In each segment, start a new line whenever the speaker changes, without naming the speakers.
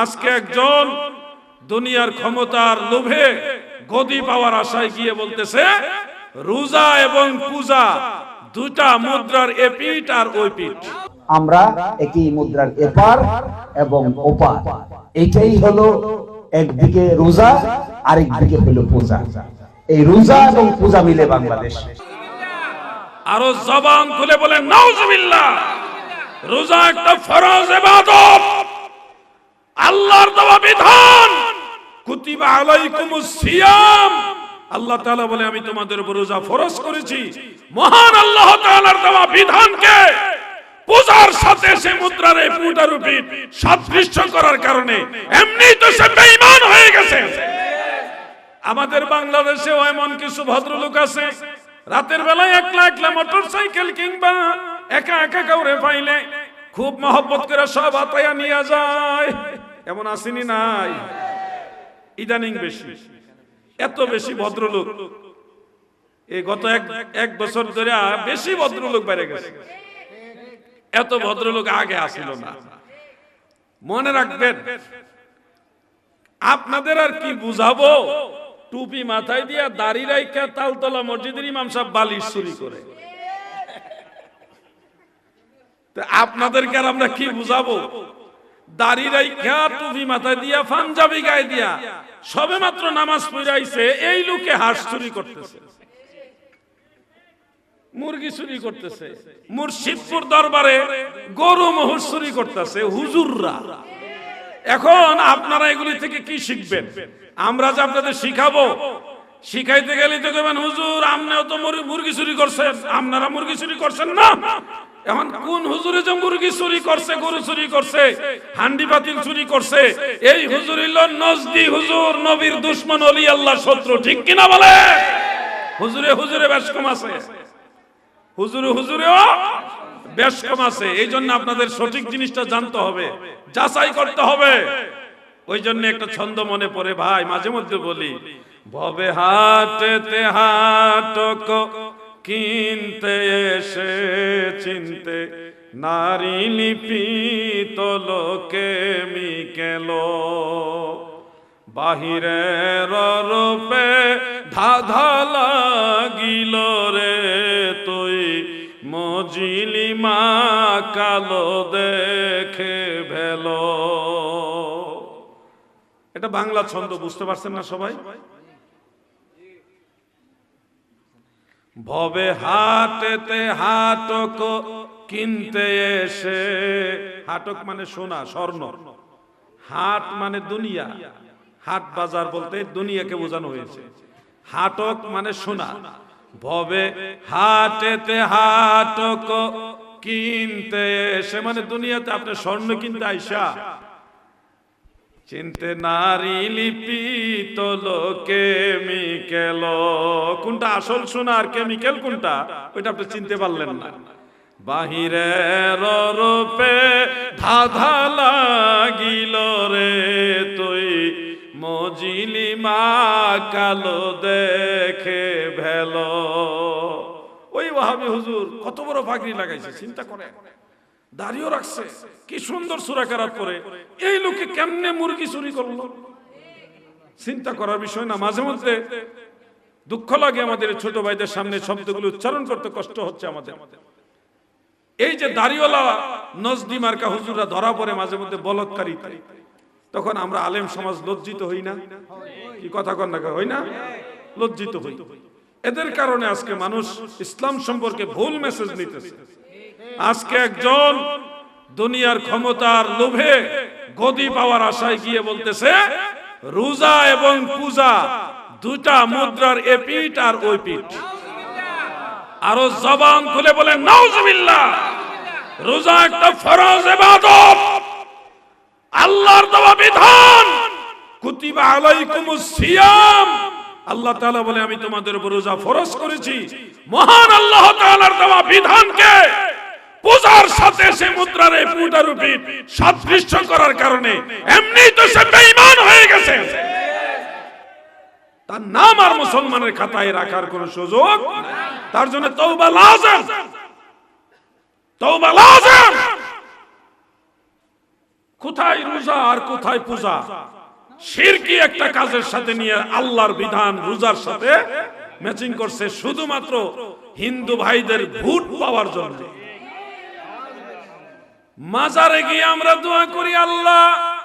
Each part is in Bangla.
আজকে একজন দুনিয়ার ক্ষমতার লোভে গদি পাওয়ার আশায় গিয়ে বলতেছে রোজা এবং পূজা দুটা মুদ্রার এপিট আর ওই পিঠ।
আমরা একই মুদ্রার এপার এবং ওপার। এটাই হলো একদিকে রোজা আরেকদিকে হলো পূজা। এই রোজা এবং পূজা মিলে বাংলাদেশ।
আরও জবান খুলে বলেন নাউজুবিল্লাহ। রোজা একটা ফরজ ইবাদত। আল্লাহর দেওয়া বিধান। কুতিবা আলাইকুমুস সিয়াম। আল্লাহ তাআলা বলে, আমি তোমাদের উপর রোজা ফরজ করেছি। মহান আল্লাহ তাআলার দেওয়া বিধানকে পূজার সাথে সে মুদ্রার এই পুটারূপী সাদৃশ্য করার কারণে এমনি তো সে বেঈমান হয়ে গেছে। আমাদের বাংলাদেশেও এমন কিছু ভদ্রলোক আছে, রাতের বেলায় একলা একলা মোটর সাইকেল কিংবা একা একা কাউরে পাইলে খুব মহব্বত করে সব আতায়া নিয়ে যায়। এমন আসেনি নাই। ইদানিং বেশি। এত বেশি ভদ্রলোক। এই গত এক এক বছর ধরে বেশি ভদ্রলোক বেড়ে গেছে। এত ভদ্রলোক আগে আসিল না। মনে রাখবেন, আপনাদের আর কি বুঝাবো? টুপি মাথায় দিয়া দাড়ি রাইখা তালতলা মসজিদের ইমাম সাহেব বালিশ চুরি করে। আপনাদেরকে আর আমরা কি বুঝাবো? দাড়ি মাথায় পাঞ্জাবি দিয়া, সবে মাত্র নামাজ দরবারে গরু মহুর চুরি করতেছে, হুজুররা। এখন আপনারা এগুলি থেকে কি শিখবেন? আমরা যে আপনাদের শিখাবো, শিখাইতে গেলে তো হুজুর আপনিও তো মুরগি চুরি করছেন, আপনারা মুরগি চুরি করছেন না। এখন কোন হুজুরে যে মুরগি চুরি করছে, গরু চুরি করছে, হান্ডি বাতিল চুরি করছে, এই হুজুর নজদি হুজুর, নবীর দুশ্মন, অলি আল্লাহ শত্রু, ঠিক কিনা বলে? হুজুরে হুজুরে বেশ কম আছে। হুজুরে হুজুরেও বেশ কম আছে। এই জন্য আপনাদের সঠিক জিনিসটা জানতে হবে, যাচাই করতে হবে। ওই জন্য একটা ছন্দ মনে পড়ে, ভাই, মাঝে মধ্যে বলি, ভবে হাটেতে হাটক কিনতে এসে চিনতে নারী লিপিত লোকে মিকেল। বাহিরের রূপে ধাধা লাগিল রে তুই মজিলি মা কালো দেখে ভেল। এটা বাংলা ছন্দ, বুঝতে পারছেন না সবাই? ভবে হাটেতে হাটক কিনতে এসে। হাটক মানে সোনা, স্বর্ণ। হাট মানে দুনিয়া। হাট বাজার বলতে দুনিয়াকে বোঝানো হয়েছে। হাটক মানে সোনা। ভবে হাটেতে হাটক কিনতে এসে। মানে দুনিয়াতে আপনি স্বর্ণ কিনতে আইসা চিনতে নারী লিপিত কেমিক্যাল কোনটা আসল সোনা আর কেমিক্যাল কোনটা? ওইটা আপনি চিনতে পারলেন না। বাহিরের রূপে ধাধা লাগিল রে তুই। মজিলি মা কালো দেখে ভেল। ওই ওয়াহাবি হুজুর, কত বড় পাগড়ি লাগাইছে, চিন্তা করে দাড়িও রাখছে। কি সুন্দর সুরাকারাত করে এই লোকে কেমনে মুরগি চুরি করল? চিন্তা করার বিষয় না। মাঝে মধ্যে দুঃখ লাগে আমাদের ছোট ভাইদের সামনে শব্দগুলো উচ্চারণ করতে কষ্ট হচ্ছে আমাদের। এই যে দাড়িওয়ালা নজদি মার্কা হুজুররা ধরা পড়ে মাঝে মধ্যে বলৎকারী তখন আমরা আলেম সমাজ লজ্জিত হই না? কি কথা কন না হই না? লজ্জিত হই। এদের কারণে আজকে মানুষ ইসলাম সম্পর্কে ভুল মেসেজ নিতেছে। আজকে একজন দুনিয়ার ক্ষমতার লোভে গদি পাওয়ার আশায় গিয়ে বলতেছে, রোজা এবং পূজা দুটা মুদ্রার এপিট আর ওই পিঠ। আরও জবান খুলে বলেন, নাউজুবিল্লাহ। রোজা একটা ফরজ ইবাদত। আল্লাহর দেওয়া বিধান। কুতিবা আলাইকুমুস সিয়াম। আল্লাহ তাআলা বলে, আমি তোমাদের উপর রোজা ফরজ করেছি। মহান আল্লাহ তাআলার দেওয়া বিধানকে পূজার সাথে সে মুদ্রার এই পুটারূপী সাদৃশ্য করার কারণে এমনি তো সে বেঈমান হয়ে গেছে। তার নাম আর মুসলমানের খাতায় রাখার কোন সুযোগ তার জন্য তওবা লাজম। তওবা লাজম। কোথায় রোজা আর কোথায় পূজা? শিরকি একটা কাজের সাথে নিয়ে আল্লাহর বিধান, রোজার সাথে ম্যাচিং করছে শুধুমাত্র হিন্দু ভাইদের ভোট পাওয়ার জন্য। মাজারে গিয়ে আমরা দোয়া করি, আল্লাহ,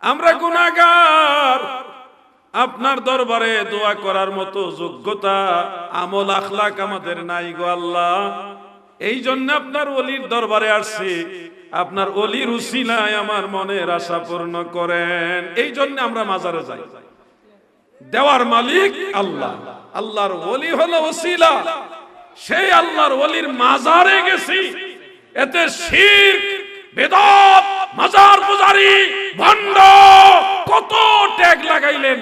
আমরা গুনাহগার। আপনার দরবারে দোয়া করার মতো যোগ্যতা, আমল আখলাক আমাদের নাই গো আল্লাহ। এই জন্য আপনার অলির দরবারে আসছি। আপনার অলির উসিলায় আমার মনের আশা পূর্ণ করেন। এই জন্য আমরা মাজারে যাই। দেওয়ার মালিক আল্লাহ। আল্লাহর অলি হলো ওসিলা। সেই আল্লাহর অলির মাজারে গেছি। এতে শির বেদত মাজার পূজারি ভণ্ড কত ট্যাগ লাগাইলেন।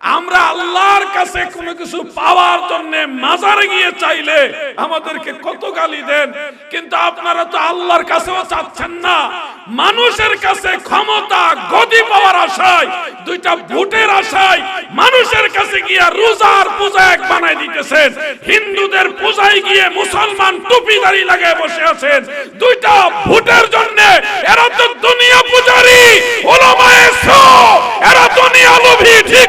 আমরা আল্লাহর কাছে কোনো কিছু পাওয়ার জন্য মাজারে গিয়ে চাইলে আমাদেরকে কত গালি দেন, কিন্তু আপনারা তো আল্লাহর কাছেও চাচ্ছেন না। মানুষের কাছে ক্ষমতা, গদি পাওয়ার আশায়, দুইটা ভোটের আশায় মানুষের কাছে গিয়ে রোজার পূজা এক বানাই দিতেছেন। হিন্দুদের পূজায় গিয়ে মুসলমান টুপি দাড়ি লাগায় বসে আছেন। দুইটা ভোটের জন্য এরা তো দুনিয়া পূজারি ওলামায়ে সু এরা দুনিয়া লোভী, ঠিক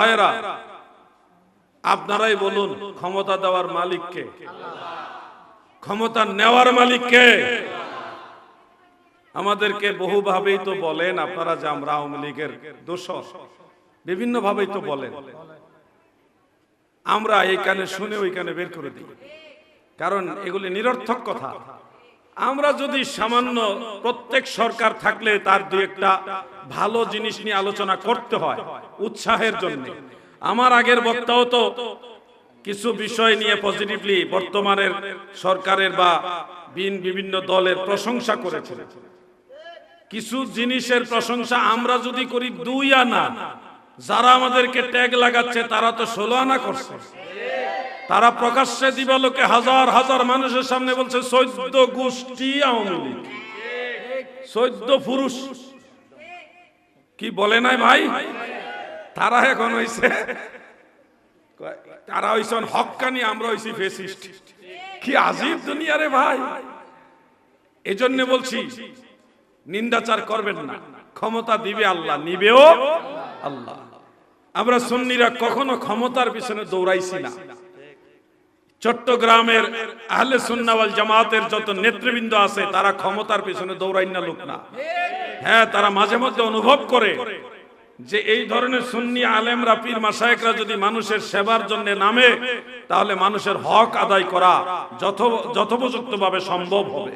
ভাইয়েরা, আপনারাই বলুন ক্ষমতা দেওয়ার মালিককে ক্ষমতা নেওয়ার মালিককে আমাদেরকে বহুভাবেই তো বলেন, আপনারা যে আমরা আওয়ামী লীগের দোষর বিভিন্ন ভাবেই তো বলেন। আমরা এই কানে শুনে ওই কানে বের করে দিই। কারণ এগুলি নিরর্থক কথা। আমরা যদি সামান্য প্রত্যেক সরকার থাকলে তার দু একটা ভালো জিনিস নিয়ে আলোচনা করতে হয় উৎসাহের জন্য। আমার আগের বক্তাও তো কিছু বিষয় নিয়ে পজিটিভলি বর্তমানের সরকারের বা বিন বিভিন্ন দলের প্রশংসা করেছে কিছু জিনিসের প্রশংসা আমরা যদি করি দুই আনা, যারা আমাদেরকে ট্যাগ লাগাচ্ছে তারা তো ষোলো আনা করছে। তারা প্রকাশ্যে দিবালোকে হাজার হাজার মানুষের সামনে বলছে, চৈদ্দ গোষ্ঠী আওয়ামী লীগ। চৈদ্দ পুরুষ। কি বলে নাই ভাই? তারা এখন হইছে তারা হইছেন হক্কানি আমরা হইছি ফেসিস্ট। কি আজীব দুনিয়া রে ভাই। এজন্য বলছি নিন্দাচার করবেন না। ক্ষমতা দিবে আল্লাহ, নিবেও আল্লাহ। আমরা সুন্নিরা কখনো ক্ষমতার পিছনে দৌড়াইছি না। চট্টগ্রামের আহলে সুন্নাওয়াল জামাতের যত নেতৃবৃন্দ আছে, তারা ক্ষমতার পিছনে দৌড়াই না লোক না। হ্যাঁ তারা মাঝে মধ্যে অনুভব করে যে এই ধরনের সুন্নি আলেমরা, পীর মাসায়েকরা যদি মানুষের সেবার জন্য নামে, তাহলে মানুষের হক আদায় করা যথ যথোপযুক্ত ভাবে সম্ভব হবে।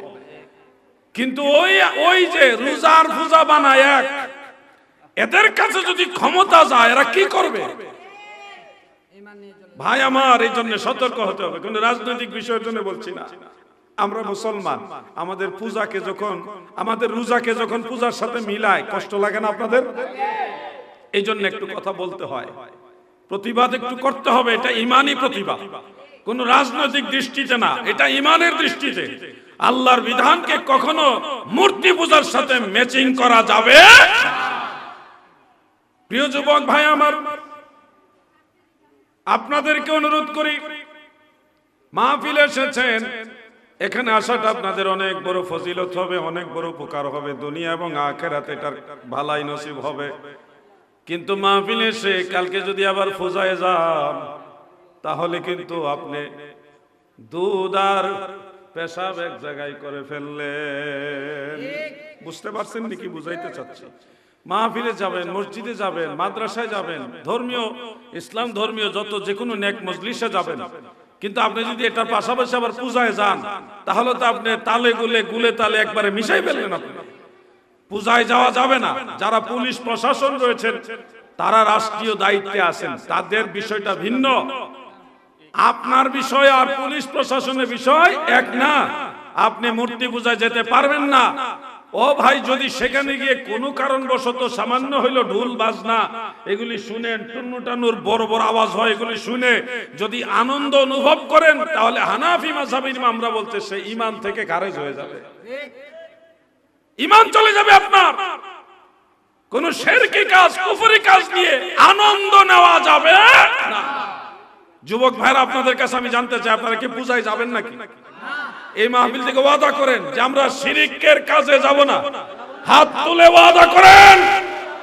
কিন্তু ওই ওই যে রোজার পূজা বানায় এক, এদের কাছে যদি ক্ষমতা যায়, এরা কি করবে? ভাই, আমার এই জন্য সতর্ক হতে হবে। কোন রাজনৈতিক বিষয়ের জন্য বলছি না। আমরা মুসলমান। আমাদের পূজাকে যখন, আমাদের রোজাকে যখন পূজার সাথে মিলায়, কষ্ট লাগে না আপনাদের? এই জন্য একটু কথা বলতে হয়। প্রতিবাদ একটু করতে হবে, এটা ইমানই প্রতিবাদ। কোন রাজনৈতিক দৃষ্টিতে না, এটা ইমানের দৃষ্টিতে। আল্লাহর বিধানকে কখনো মূর্তি পূজার সাথে ম্যাচিং করা যাবে প্রিয় যুবক ভাই, আমার আপনাদেরকে অনুরোধ করি মাহফিল এসেছেন এখানে আসাটা আপনাদের অনেক বড় ফজিলত হবে অনেক বড় উপকার হবে দুনিয়া এবং আখেরাতে এটার ভালাই নসিব হবে। কিন্তু মাহফিল এসে কালকে যদি আবার ফোজায় যান তাহলে কিন্তু আপনি দুধ আর পেশাব এক জায়গায় করে ফেললেন। বুঝতে পারছেন নাকি? বুঝাইতে চাচ্ছি। মাহফিলে যাবেন, মসজিদে যাবেন, মাদ্রাসায় যাবেন, ধর্মীয়, ইসলাম ধর্মীয় যত যে কোনো নেক মজলিসে যাবেন। কিন্তু আপনি যদি এটার পাশাপাশি আবার পূজায় যান, তাহলে তো আপনি তালে গুলে গুলে তালে একবারে মিশাই ফেললেন আপনি। পূজায় যাওয়া যাবে না। যারা পুলিশ প্রশাসন রয়েছেন, তারা রাষ্ট্রীয় দায়িত্বে আছেন। তাদের বিষয়টা ভিন্ন। আপনার বিষয় আর পুলিশ প্রশাসনের বিষয় এক না। আপনি মূর্তি পূজায় যেতে পারবেন না। ও ভাই, যদি সেখানে গিয়ে কোনো কারণবশত সামান্য হইল ঢোল বাজনা, এগুলি শুনেন টুন্নু টানুর বড় বড় আওয়াজ হয়, এগুলি শুনে যদি আনন্দ অনুভব করেন, তাহলে হানাফি মাসাবির আমরা বলতে সে ইমান থেকে খারেজ হয়ে যাবে। ইমান চলে যাবে আপনার। কোন শেরকি কাজ, কুফরি কাজ নিয়ে আনন্দ নেওয়া যাবে যুবক ভাইরা, আপনাদের কাছে আমি জানতে চাই, আপনারা কি পূজায় যাবেন নাকি? এই মাহফিল থেকে ওয়াদা করেন যে আমরা শিরিকের কাজে যাব না। হাত তুলে ওয়াদা করেন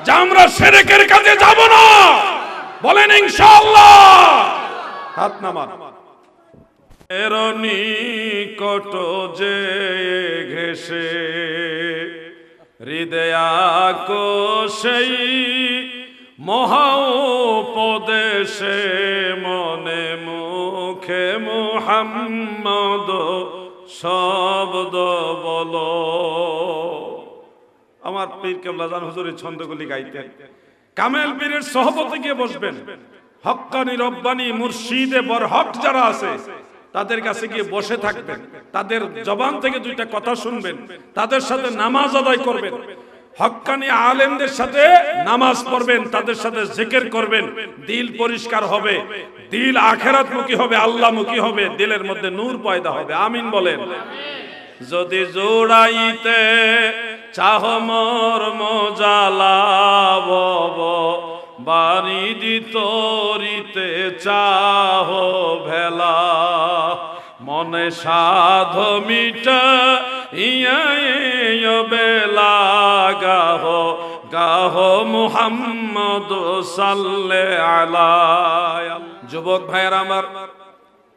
যে আমরা শিরিকের কাজে যাব না। বলেন ইনশাআল্লাহ। হাত নামান। এর নিকট যে ঘেসে হৃদয়াকো সেই মহা উপদেশে মনে মুখে মুহাম্মদ শব্দ বলো। আমার পীর কেবলা জান হুজুরের ছন্দগুলি গাইতেন। কামেল পীরের সহবতে গিয়ে বসবেন। হক্কানি রব্বানি মুর্শিদে বরহক যারা আছে, তাদের কাছে গিয়ে বসে থাকবেন। তাদের জবান থেকে দুইটা কথা শুনবেন। তাদের সাথে নামাজ আদায় করবেন। হক্কানি আলেমদের সাথে নামাজ পড়বেন। তাদের সাথে জিকির করবেন। দিল পরিষ্কার হবে। দিল আখেরাতমুখী হবে, আল্লাহমুখী হবে, দিলের মধ্যে নূর পয়দা হবে। আমিন বলেন। যদি জোড়াইতে চাহ মোর মজালাব বাড়ি দিতরিতে চাহ ভেলা। মনে সাধ মিটা, ইয়া ইয়া বেলা গাহ গাহ মুহাম্মদ সাল্লে আলা যুবক ভাইয়ের আমার,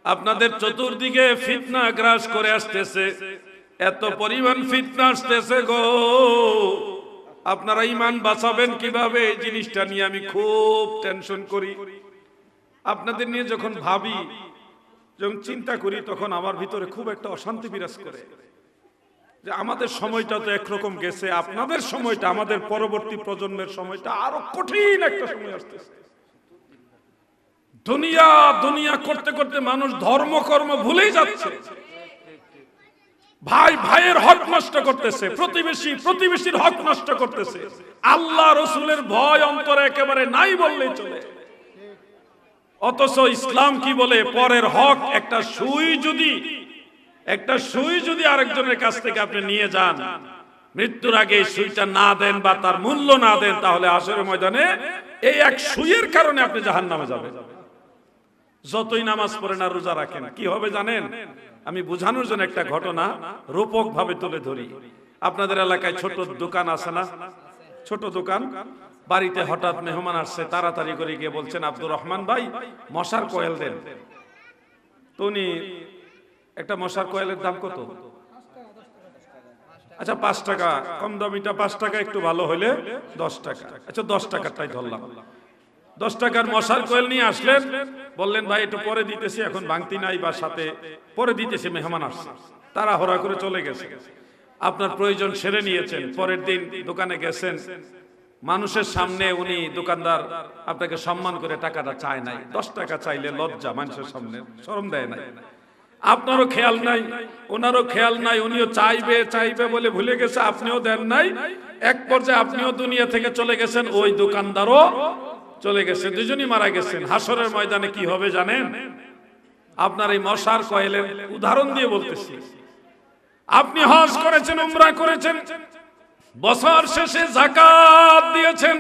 আপনাদের চতুর্দিকে ফিতনা গ্রাস করে আসতেছে। এত পরিমাণ ফিতনা আসতেছে গো। আপনারা ইমান বাঁচাবেন কীভাবে? এই জিনিসটা নিয়ে আমি খুব টেনশন করি। আপনাদের নিয়ে যখন ভাবি, যখন চিন্তা করি, তখন আমার ভিতরে খুব একটা অশান্তি বিরাজ করে। যে আমাদের সময়টা তো একরকম গেছে, আপনাদের সময়টা, আমাদের পরবর্তী প্রজন্মের সময়টা আরও কঠিন একটা সময় আসতেছে। দুনিয়া দুনিয়া করতে করতে মানুষ ধর্ম কর্ম ভুলেই যাচ্ছে। ভাই, ভাইয়ের হক নষ্ট করতেছে, প্রতিবেশী, প্রতিবেশীর হক নষ্ট করতেছে। আল্লাহ রসুলের ভয় অন্তরে একেবারে নাই বললেই চলে। অথচ ইসলাম কি বলে? পরের হক, একটা সুই যদি, একটা সুই যদি আরেকজনের কাছ থেকে আপনি নিয়ে যান, মৃত্যুর আগে সুইটা না দেন বা তার মূল্য না দেন, তাহলে আসরে ময়দানে এই এক সুইয়ের কারণে আপনি জাহান নামে যাবেন। যতই নামাজ পড়েন আর রোজা রাখেন, কি হবে জানেন? আমি বোঝানোর জন্য একটা ঘটনা রূপক ভাবে তুলে ধরি। আপনাদের এলাকায় ছোট দোকান আছে না? ছোট দোকান। বাড়িতে হঠাৎ মেহমান আসছে, তাড়াতাড়ি করে গিয়ে বলছেন, আব্দুর রহমান ভাই, মশার কয়েল দেন। তো উনি একটা মশার কয়েলের দাম কত? আচ্ছা পাঁচ টাকা। কম দামিটা পাঁচ টাকা, একটু ভালো হলে দশ টাকা। আচ্ছা দশ টাকাটাই ধরলাম। দশ টাকার মশার কোয়েল নিয়ে আসলেন। বললেন, ভাই, একটু পরে দিতেছি, এখন ভাঙতি নাই বা সাথে পরে দিতেছি, মেহমান আসছে। তারা হরা করে চলে গেছে। আপনার প্রয়োজন সেরে নিয়েছেন, পরের দিন দোকানে গেছেন। মানুষের সামনে উনি দোকানদার, আপনাকে সম্মান করে টাকাটা চায় নাই। দশ টাকা চাইলে লজ্জা মানুষের সামনে, শরম দেয় নাই। আপনারও খেয়াল নাই, ওনারও খেয়াল নাই, উনিও চাইবে চাইবে বলে ভুলে গেছে, আপনিও দেন নাই। এক পর্যায়ে আপনিও দুনিয়া থেকে চলে গেছেন, ওই দোকানদারও চলে গেছে, দুজনই মারা গেছেন। হাসরের ময়দানে কি হবে জানেন? আপনার এই মশার কয়েলের উদাহরণ দিয়ে বলতেছি। আপনি হজ করেছেন, উমরা করেছেন, বছর শেষে জাকাত দিয়েছেন।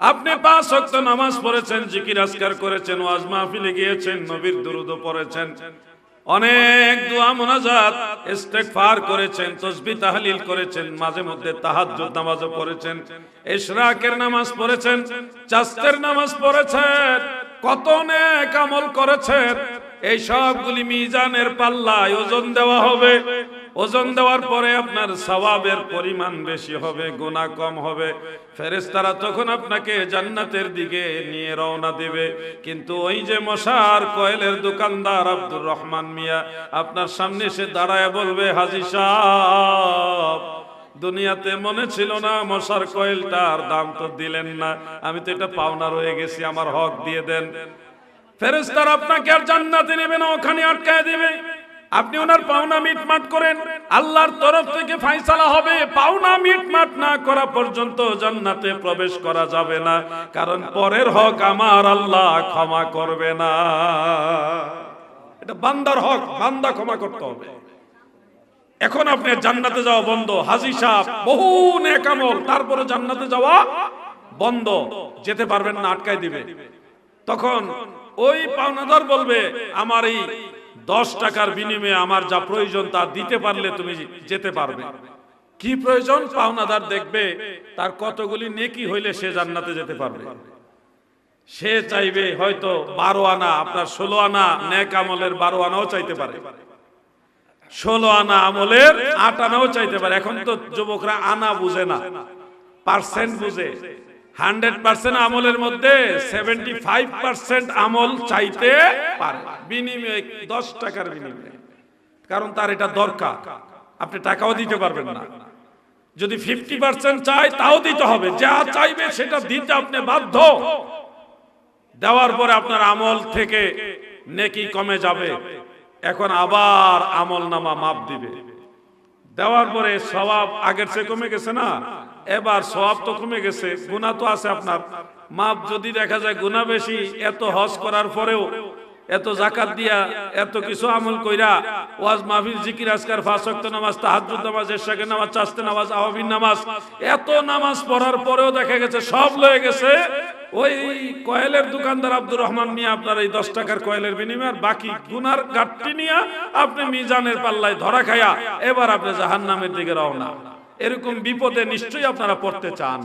আপনি পাঁচ ওয়াক্ত নামাজ পড়েছেন, জিকির আজকার করেছেন, ওয়াজ মাহফিলে গিয়েছেন, নবীর দুরুদ পড়েছেন। অনেক দোয়া মোনাজাত ইস্তেগফার করেছেন তসবিহ তাহলিল করেছেন, মাঝে মধ্যে তাহাজ্জুদ নামাজও পড়েছেন, ইশরাকের নামাজ পড়েছেন, চাস্তের নামাজ পড়েছেন, কত নেক আমল করেছেন, এই সবগুলি মিজানের পাল্লায় ওজন দেওয়া হবে। ওজন দেওয়ার পরে আপনার সওয়াবের পরিমাণ বেশি হবে, গুনাহ কম হবে। ফেরেশতারা তখন আপনাকে জান্নাতের দিকে নিয়ে রওনা দেবে। কিন্তু ওই যে মশার কয়েলের দোকানদার আব্দুর রহমান মিয়া, আপনার সামনে এসে দাঁড়ায় বলবে, হাজি সাহেব, দুনিয়াতে মনে ছিল না মশার কয়েলটার দাম তো দিলেন না। আমি তো এটা পাওনা রয়ে গেছি, আমার হক দিয়ে দেন। ফেরেস্তার আপনাকে আর জান্নাতে নেবে না, ওখানে আটকায় দেবে। আপনি ওনার পাওনা মিটমাট করেন। আল্লাহর তরফ থেকে ফাইসালা হবে। পাওনা মিটমাট না করা পর্যন্ত জান্নাতে প্রবেশ করা যাবে না। কারণ পরের হক আমার আল্লাহ ক্ষমা করবে না। এটা বান্দার হক। বান্দা ক্ষমা করতে হবে। এখন আপনি জান্নাতে যাওয়া বন্ধ। হাজি সাহেব, বহু নেকামল। তারপরে জান্নাতে যাওয়া বন্ধ। যেতে পারবেন না আটকাই দিবে। তখন ওই পাওনাদার বলবে, আমার এই দশ টাকার বিনিময়ে আমার যা প্রয়োজন তা দিতে পারলে তুমি যেতে পারবে। কি প্রয়োজন? পাওনাদার দেখবে, তার কতগুলি নেকি হইলে সে জান্নাতে যেতে পারবে। সে চাইবে হয়তো বারো আনা, আপনার ষোলো আনা নেক আমলের বারো আনাও চাইতে পারে। ষোলো আনা আমলের আট আনাও চাইতে পারে। এখন তো যুবকরা আনা বুঝে না, পার্সেন্ট বুঝে। হান্ড্রেড পার্সেন্ট আমলের মধ্যে সেভেন্টি ফাইভ পার্সেন্ট আমল চাইতে পারে। বিনিময়ে দশ টাকার বিনিময়ে। কারণ তার এটা দরকার। আপনি টাকাও দিতে পারবেন না। যদি ফিফটি পার্সেন্ট চাই তাও দিতে হবে। যা চাইবে সেটা দিতে আপনি বাধ্য। দেওয়ার পরে আপনার আমল থেকে নেকি কমে যাবে। এখন আবার আমল নামা মাপ দিবে। দেওয়ার পরে সবাব আগের চেয়ে কমে গেছে না? এবার সব তো কমে গেছে গুণা তো আছে আপনার। মাপ যদি দেখা যায় গুণা বেশি, এত হজ করার পরেও, এত জাকাত দিয়া, এত কিছু আমল কইরা, ওয়াজ মাহফিল, জিকির, আজকার ফাঁস ওয়াক্ত নামাজ, তাহাজ্জুদ নামাজ এরশাকের নামাজ চাস্তে নামাজ, আওয়াবিন নামাজ, এত নামাজ পড়ার পরেও দেখা গেছে সব লয়ে গেছে। ওই কয়েলের দোকানদার আব্দুর রহমান নিয়ে আপনার এই দশ টাকার কয়েলের বিনিময়ে আর বাকি গুনার গাঠটি নিয়ে আপনি মিজানের পাল্লায় ধরা খায়া এবার আপনি জাহান্নামের দিকে রওনা। এরকম বিপদে নিশ্চয়ই আপনারা পড়তে চান।